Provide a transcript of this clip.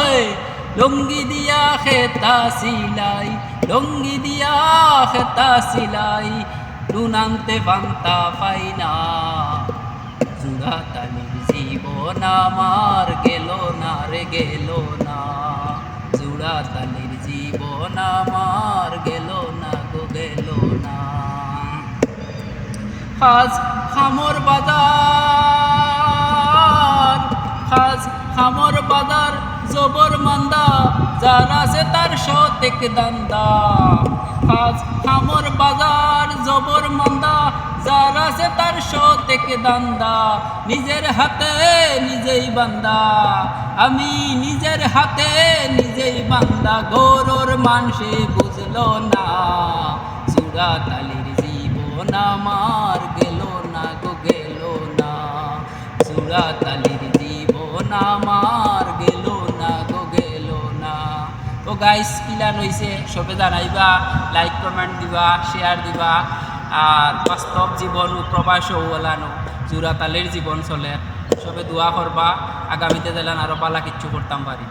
ওই লুঙ্গি দিয়া খেতা সিলাই, লুঙ্গি দিয়া খেতা সিলাই নুনান্তে পান্তা পাই না। জুড়া তালির জীবন আমার গেল না রে, গেল না। জুড়া তালির জীবন আমার গেল না গো, গেল না। খাজ খামর বাজার খাজ খামর বাজার জবর মান্দা, যার আছে তার সতেক দান্দা। খাজ খামর বাজার জবর মান্দা, যার আছে তার সতেক দান্দা। নিজের হাতে নিজেই বান্দা, আমি নিজের হাতে নিজেই বান্দা। গৌরর মানুষে বুঝলো না, চূড়া তালির জীবন আমার গেল না গো, গেল না। চূড়া তালির জীবন আমার তো গাইস কিলান হইছে, সবে জানাইবা লাইক কমেন্ট দিবা শেয়ার দিবা, আর বাস্তব জীবন ও প্রবাস ওলানো জুরা তালের জীবন চলে। সবে দোয়া করবা, আগামীতে দিলেন আরও পালা কিচ্ছু করতাম পারি।